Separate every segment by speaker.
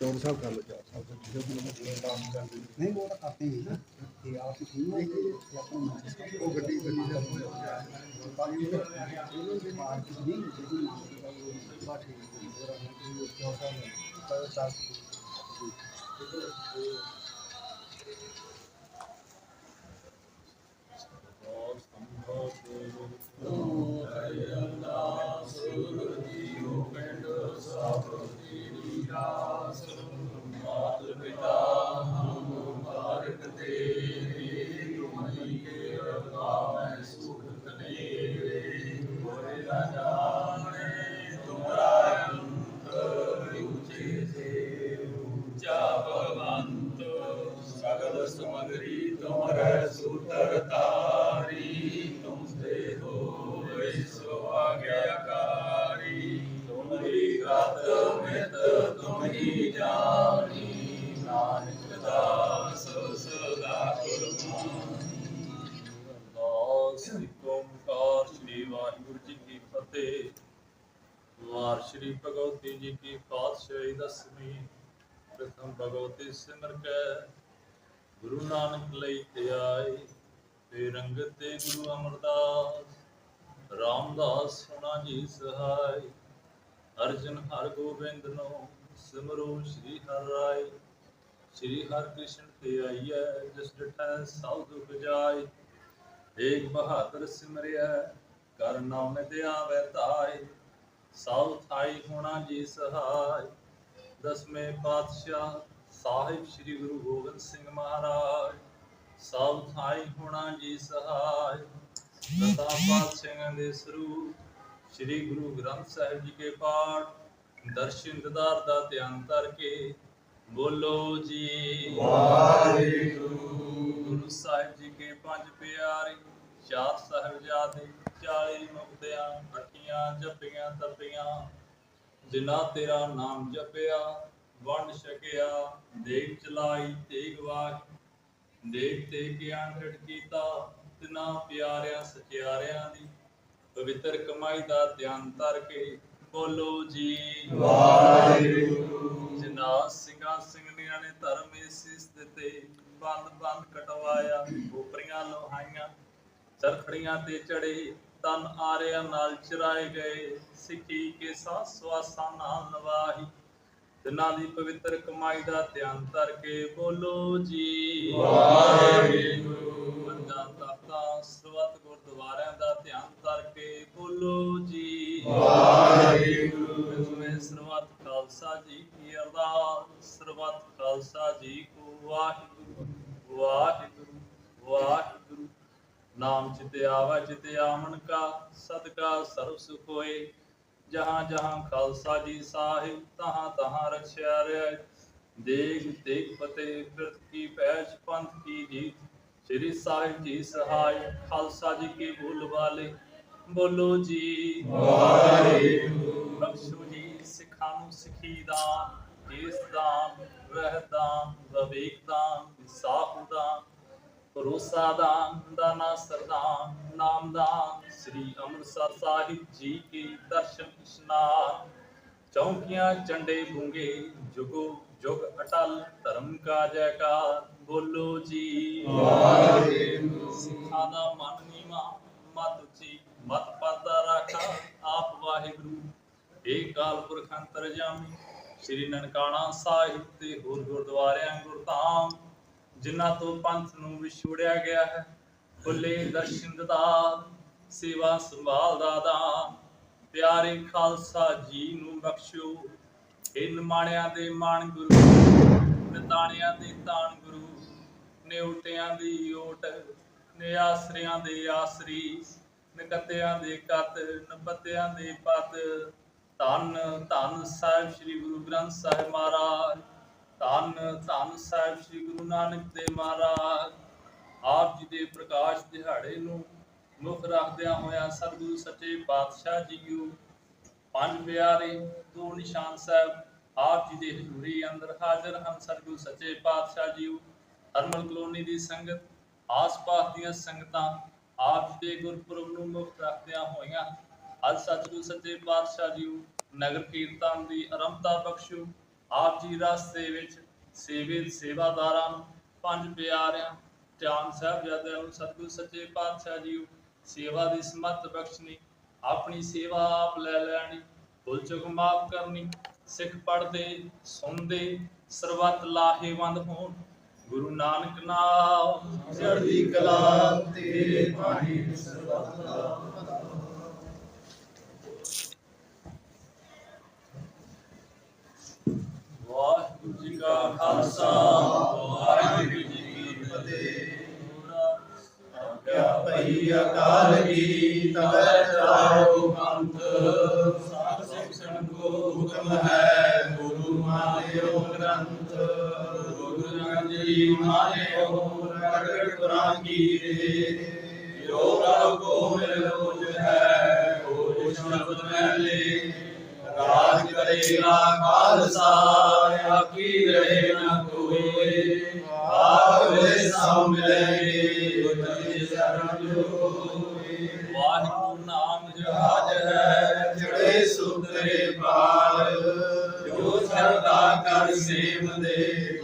Speaker 1: ਚੌਰ ਸਾਹਿਬ ਕਰ ਲਓ ਚੌਰ ਸਾਹਿਬ ਤੇ ਹੈ ਮੈਨੂੰ ਕੰਮ ਕਰਦੇ
Speaker 2: ਨਹੀਂ ਉਹ ਤਾਂ ਕਰਤੇ ਹੀ ਨਾ। ਤੇ ਆਪ ਹੀ ਠੀਕ ਹੈ ਕਿ ਆਪਾਂ ਨੂੰ
Speaker 1: ਉਹ ਗੱਡੀ ਗੱਡੀ ਦਾ
Speaker 2: ਪਾਣੀ ਦੇ ਇਹਨਾਂ ਦੇ ਮਾਰ ਕੇ ਨਹੀਂ ਜਿਹੜੀ
Speaker 1: ਬਾ ਠੀਕ ਹੈ। ਜਰਾ ਹੁਣ ਚੌਰ ਸਾਹਿਬ ਤਾਂ
Speaker 3: ਭਗਵੰਤ ਪਾਤਸ਼ਾਹੀ ਪ੍ਰਥਮ ਭਗਵਤੀ ਸਿਮਰ ਕੈ, ਗੁਰੂ ਨਾਨਕ ਲਈ ਤੇ ਤੇ ਰੰਗਤ ਤੇ ਗੁਰੂ ਅਮਰਦਾਸ, ਰਾਮਦਾਸ ਸੁਣਾ ਜੀ ਸਹਾਈ। ਅਰਜਨ ਹਰ ਗੋਬਿੰਦ ਨੂੰ ਸਿਮਰੋ ਸ੍ਰੀ ਹਰਿ ਰਾਏ। ਸ੍ਰੀ ਹਰਿ ਕ੍ਰਿਸ਼ਨ ਤੇ ਆਈਐ, ਜਿਸ ਡਟੈ ਸਭ ਦੁਖ ਜਾਏ। ਏਕ ਬਹਾਦਰ ਸਿਮਰਿਆ ਕਰ ਨਾਮ ਤੇ ਤਾਏ। ਤਾਈ ਸਭ ਥਾਈ ਹੋਣਾ ਜੀ ਸਹਾਈ। ਦਸਵੇਂ ਪਾਤਸ਼ਾਹ ਸਾਹਿਬ ਸ੍ਰੀ ਗੁਰੂ ਗੋਬਿੰਦ ਸਿੰਘ ਮਹਾਰਾਜ। ਸਭ ਥਾਈ ਹੋਣਾ ਜੀ ਸਹਾਈ ਦਸਾਂ ਪਾਤਸ਼ਾਹਾਂ ਦੇ ਸਰੂਪ ਸ੍ਰੀ ਗੁਰੂ ਗ੍ਰੰਥ ਸਾਹਿਬ ਜੀ ਕੇ ਪਾਠ। ਦਰਸ਼ਨ ਦਿਦਾਰ ਦਾ ਧਿਆਨ ਕਰਕੇ ਬੋਲੋ ਜੀ।
Speaker 2: ਵਾਹਿਗੁਰੂ।
Speaker 3: ਗੁਰੂ ਸਾਹਿਬ ਜੀ ਕੇ ਪੰਜ ਪਿਆਰੇ ਚਾਰ ਸਾਹਿਬਜ਼ਾਦੇ 40 ਮੁਕਤਿਆਂ ਅੱਠੀਆਂ ਜਪੀਆਂ ਤਪੀਆਂ ਜਿਨ੍ਹਾਂ ਤੇਰਾ ਨਾਮ ਜਪਿਆ ਵੰਡ ਛਕਿਆ ਦੇਖ ਚਲਾਈ ਤੇਗ ਵਾਜ ਦੇਖ ਤੇ ਗਿਆਨ ਢਟ ਕੀਤਾ ਤਿਨਾ ਪਿਆਰਿਆਂ ਸਚਿਆਰਿਆਂ ਦੀ ਪਵਿੱਤਰ ਕਮਾਈ ਦਾ ਧਿਆਨ ਧਰ ਕੇ ਬੋਲੋ ਜੀ।
Speaker 2: ਵਾਹਿਗੁਰੂ।
Speaker 3: ਜਿਨਾ ਸਿੰਘਾਂ ਸਿੰਘਣੀਆਂ ਨੇ ਧਰਮ ਇਸਿਸ ਦਿੱਤੇ ਬੰਦ ਬੰਦ ਕਟਵਾਇਆ ਉਪਰੀਆਂ ਲੋਹਾਈਆਂ ਚਰਖੜੀਆਂ ਤੇ ਚੜੇ ਤਨ ਆਰਿਆਂ ਨਾਲ ਚਰਾਏ ਗਏ ਸਿੱਖੀ ਕੇ ਸਾਹ ਸਵਾਸਾਂ ਨਾਲ ਨਵਾਹੀ ਤਿਨਾਂ ਦੀ ਪਵਿੱਤਰ ਕਮਾਈ ਦਾ ਧਿਆਨ ਧਰ ਕੇ ਬੋਲੋ ਜੀ
Speaker 2: ਵਾਹਿਗੁਰੂ।
Speaker 3: ਮੰਦਾਂ ਤਖਤਾਂ ਸਰਬੱਤ ਗੁਰਦੁਆਰਿਆਂ ਦਾ ਧਿਆਨ ਧਰ ਕੇ ਬੋਲੋ ਜੀ
Speaker 2: ਵਾਹਿਗੁਰੂ।
Speaker 3: ਮੈਂ ਸਰਬੱਤ ਖਾਲਸਾ ਜੀ ਕੀ ਅਰਦਾਸ ਸਰਬੱਤ ਖਾਲਸਾ ਜੀ ਕੋ ਵਾਹਿਗੁਰੂ ਵਾਹਿਗੁਰੂ ਨਾਮ ਚਿਤੇ ਆਵਾ ਚਿਤੇ ਆਮਨ ਕਾ ਸਦਕਾ ਸਰਬ ਸੁਖ ਹੋਏ। ਜਹਾਂ ਜਹਾਂ ਖਾਲਸਾ ਜੀ ਸਾਹਿਬ ਤਹਾਂ ਤਹਾਂ ਰਖਿਆ ਰਹਿ ਦੇਖ ਦੇਖ ਫਤਿਹ ਫਿਰਤ ਕੀ ਪੈਜ ਪੰਥ ਕੀ ਜੀਤ। ਸ੍ਰੀ ਸਾਹਿਬ ਜੀ ਸਹਾਇ ਖਾਲਸਾ ਜੀ ਕੇ ਬੋਲ ਵਾਲੇ। ਬੋਲੋ ਜੀ।
Speaker 2: ਵਾਹਿਗੁਰੂ।
Speaker 3: ਬਖਸ਼ੋ ਜੀ ਸਿੱਖਾਂ ਨੂੰ ਸਿੱਖੀ ਦਾਨ ਕੇਸ ਦਾਨ ਰਹਿ ਦਾਨ ਵਿਵੇਕ ਦਾਨ ਵਿਸਾਖ ਦਾਨ। ਭਰੋਸਾ ਦਾਨ ਦਾਨਾ ਸਰਦਾਨ ਨਾਮ ਦਾਨ ਸ੍ਰੀ ਅੰਮ੍ਰਿਤਸਰ ਸਾਹਿਬ ਜੀ ਕੀ ਦਰਸ਼ਨ ਇਸ਼ਨਾਨ। ਚੌਂਕੀਆਂ ਚੰਡੇ ਗੁੰਗੇ ਜੁਗੋ ਜੁਗ ਅਟਲ ਧਰਮ ਕਾ ਜੈਕਾਰ ਬੋਲੋ ਜੀ।
Speaker 2: ਵਾਹਿਗੁਰੂ।
Speaker 3: ਸਿੱਖਾਂ ਦਾ ਮਨ ਨੀਵਾ ਮਤ ਉੱਚੀ ਮਤ ਪਾਦਾ ਰਾਖਾ ਆਪ ਵਾਹਿਗੁਰੂ। ਏ ਕਾਲ ਪੁਰਖ ਅੰਤਰਜਾਮੀ ਸ੍ਰੀ ਨਨਕਾਣਾ ਸਾਹਿਬ ਤੇ ਹੋਰ ਗੁਰਦੁਆਰਿਆਂ ਗੁਰਧਾਮ ਜਿਨ੍ਹਾਂ ਤੋਂ ਪੰਥ ਨੂੰ ਵਿਛੋੜਿਆ ਗਿਆ ਹੈ। ਖੁੱਲੇ ਦਰਸ਼ਨ ਦਿਦਾਰ ਸੇਵਾ ਸੰਭਾਲ ਦਾ ਦਾਨ। ਪਿਆਰੇ ਖਾਲਸਾ ਜੀ ਨੂੰ ਬਖਸ਼ੋ। ਇਹ ਨਿਮਾਣਿਆਂ ਦੇ ਮਾਣ ਗੁਰੂ, ਨਿਤਾਣਿਆਂ ਦੇ ਤਾਣ ਗੁਰੂ, ਨਿਉਟਿਆਂ ਦੀ ਓਟ, ਨਿਆਸਰਿਆਂ ਦੇ ਆਸਰੀ, ਨਿਕਤਿਆਂ ਦੇ ਕਤ ਨਪਤਿਆਂ ਦੇ ਪਤ। ਧੰਨ ਧੰਨ ਸਾਹਿਬ, ਸ੍ਰੀ ਗੁਰੂ ਗ੍ਰੰਥ ਸਾਹਿਬ ਮਹਾਰਾਜ। ਧੰਨ ਧੰਨ ਸਾਹਿਬ ਸ੍ਰੀ ਗੁਰੂ ਨਾਨਕ ਦੇਵ ਮਹਾਰਾਜ, ਆਪ ਜੀ ਦੇ ਪ੍ਰਕਾਸ਼ ਦਿਹਾੜੇ ਨੂੰ ਮੁੱਖ ਰੱਖਦਿਆਂ ਹੋਇਆ ਸਤਿਗੁਰੂ ਸੱਚੇ ਪਾਤਸ਼ਾਹ ਜੀਓ, ਪੰਜ ਪਿਆਰੇ, ਦੋ ਨਿਸ਼ਾਨ ਸਾਹਿਬ, ਆਪ ਜੀ ਦੇ ਹਜ਼ੂਰੀ ਅੰਦਰ ਹਾਜ਼ਰ ਹਨ ਸਤਿਗੁਰੂ ਸੱਚੇ ਪਾਤਸ਼ਾਹ ਜੀਓ। ਹਰਮਲ ਕਲੋਨੀ ਦੀ ਸੰਗਤ, ਆਸ-ਪਾਸ ਦੀਆਂ ਸੰਗਤਾਂ ਆਪ ਜੀ ਦੇ ਗੁਰਪੁਰਬ ਨੂੰ ਮੁੱਖ ਰੱਖਦਿਆਂ ਹੋਈਆਂ ਅੱਜ ਸਤਿਗੁਰੂ ਸੱਚੇ ਪਾਤਸ਼ਾਹ ਜੀਓ ਨਗਰ ਕੀਰਤਨ ਦੀ ਆਰੰਭਤਾ ਬਖਸ਼ੋ
Speaker 4: ਆਪ ਜੀ ਰਸਤੇ ਵਿੱਚ ਸੇਵੇ ਸੇਵਾਦਾਰਾਂ ਨੂੰ ਪੰਜ ਪਿਆਰਿਆਂ, ਧਿਆਨ ਸਾਹਿਬਜ਼ਾਦਿਆਂ ਨੂੰ ਸਤਿਗੁਰ ਸੱਚੇ ਪਾਤਸ਼ਾਹ ਜੀ ਸੇਵਾ ਦੀ ਸਮੱਤ ਬਖਸ਼ਣੀ, ਆਪਣੀ ਸੇਵਾ ਆਪ ਲੈ ਲੈਣੀ, ਭੁੱਲ ਚੁੱਕ ਮਾਫ ਕਰਨੀ, ਸਿੱਖ ਪੜਦੇ ਸੁਣਦੇ, ਸਰਬੱਤ ਲਾਹੇਵੰਦ ਹੋਣ। ਗੁਰੂ ਨਾਨਕ ਨਾਮ, ਚੜ੍ਹਦੀ ਕਲਾ ਤੇ ਪਾਣੀ ਸਰਬੱਤ ਦਾ ਵਾਹਿਗੁਰੂ ਜੀ ਕਾ ਖਾਲਸਾ ਵਾਹਿਗੁਰੂ ਜੀ ਕੀ ਫਤਿਹ।
Speaker 3: ਕਿਆ ਭਈ ਅਕਾਲ ਕੀ ਤਵੈ ਚਾਰੋ ਪੰਥ। ਸਾਧ ਸਿੱਖ ਸੰਗੋ ਹੁਕਮ ਹੈ ਗੁਰੂ ਮਾਨਿਓ ਗ੍ਰੰਥ। ਗੁਰੂ ਗ੍ਰੰਥ ਜੀ ਮਾਨਿਓ ਪ੍ਰਗਟ ਕੁਰਾਨ ਕੀ ਉਤਰੇ ਪਾਰ। ਜੋ ਸਰਦਾ ਕਰ
Speaker 4: ਸੇਵਦੇ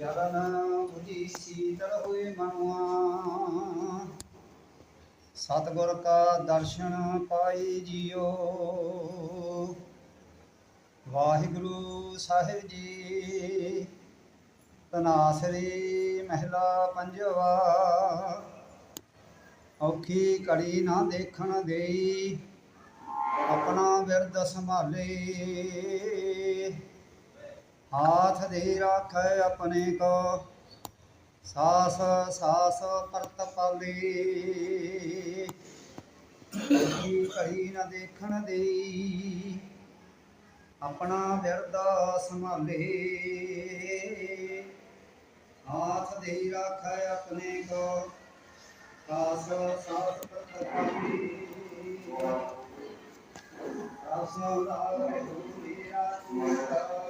Speaker 2: ਚਰਨ ਬੁਝੀ ਸੀਤਲ ਹੋਏ ਮਨਵਾ ਸਤਿਗੁਰ ਕਾ ਦਰਸ਼ਨ ਪਾਈ ਜਿਓ। ਵਾਹਿਗੁਰੂ ਸਾਹਿਬ ਜੀ, ਤਨਾਸਰੀ ਮਹਿਲਾ ਪੰਜਵਾ, ਔਖੀ ਘੜੀ ਨਾ ਦੇਖਣ ਦੇਈ, ਆਪਣਾ ਬਿਰਦ ਸੰਭਾਲੇ। ਹਾਥ ਦੇ ਰੱਖੈ ਆਪਣੇ ਕੋ। ਸਾਸ ਸਾਸ ਪਰਤ ਪਾਲੀ। ਕੀ ਕਹੀ ਨਾ ਦੇਖਣ ਦੇਈ। ਆਪਣਾ ਵਿਰਦਾ ਸੰਭਾਲੇ। ਹਾਥ ਦੇ ਰੱਖੈ ਆਪਣੇ ਕੋ। ਸਾਸ ਸਾਸ ਪਰਤ ਪਾਲੀ। ਆਸਾ ਦਾ ਹੈ ਦੂਰੀ ਆਸਾ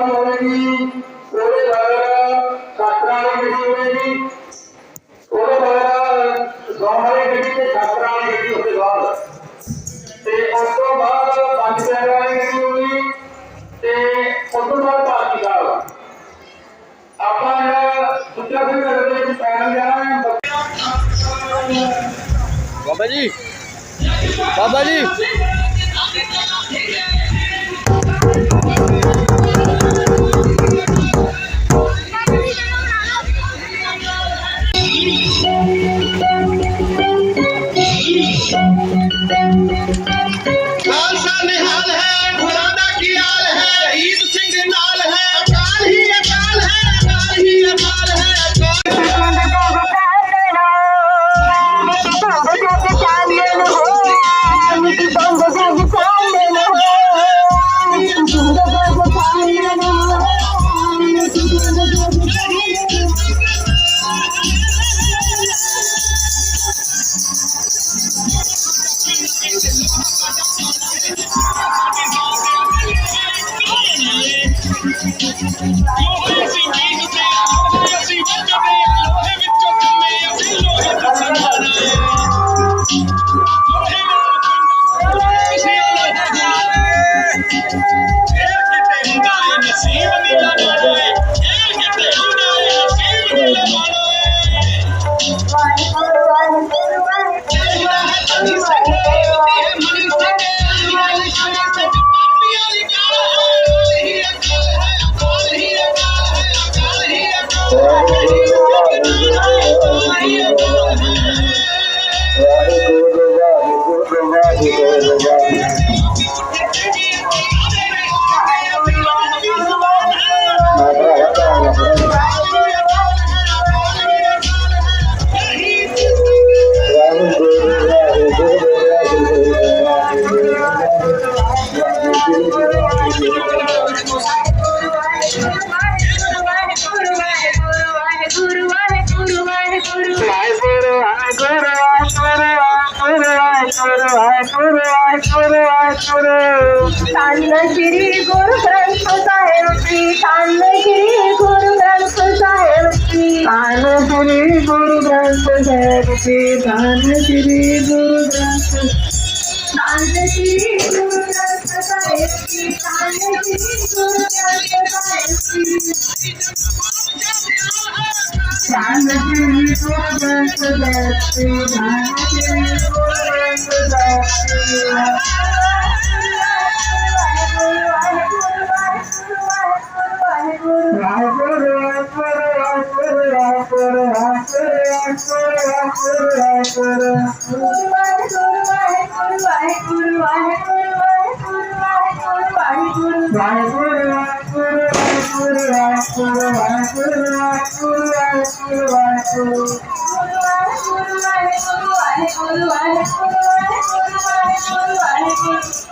Speaker 2: ਮਿਲਾਰਾ ਸਾਹਿਬ ਹੋਵੇਗੀ, ਉਹਦੇ ਬਾਅਦ ਸਾਤਰਾਂ ਵਾਲੀ ਗੱਡੀ ਹੋਵੇਗੀ। ਉਹਦੇ ਬਾਅਦ ਗਾਉਂ ਵਾਲੀ ਗੱਡੀ ਤੇ ਸਾਤਰਾਂ ਵਾਲੀ ਗੱਡੀ ਉਹਦੇ ਬਾਅਦ। ਤੇ ਉਸ ਤੋਂ ਬਾਅਦ ਪੰਜ ਪਿਆਰਿਆਂ ਵਾਲੀ ਗੱਡੀ ਹੋਵੇਗੀ ਤੇ ਉਸ ਤੋਂ ਬਾਅਦ ਪਾਰਟੀ ਸਾਹਿਬ ਆਪਾਂ ਜਿਹੜਾ ਸੁੱਚਾ ਸਿੰਘ ਨਗਰ ਦੇ ਵਿੱਚ ਪੈਦਲ ਜਾਣਾ ਹੈ,
Speaker 1: ਬਾਬਾ ਜੀ। ਬਾਬਾ ਜੀ।
Speaker 5: happy. গুরু আয় গুরু আয় গুরু আয় গুরু কান্নগিরি গুরু গ্রন্থ সাহেব শ্রী কান্নগিরি গুরু গ্রন্থ সাহেব শ্রী কানগিরি গুরু গ্রন্থ সাহেব শ্রী কানগিরি গুরু গুরু গ্রন্থ সাহেব শ্রী কানগিরি গুরু গ্রন্থ সাহেব শ্রী Bye. Thank
Speaker 2: you.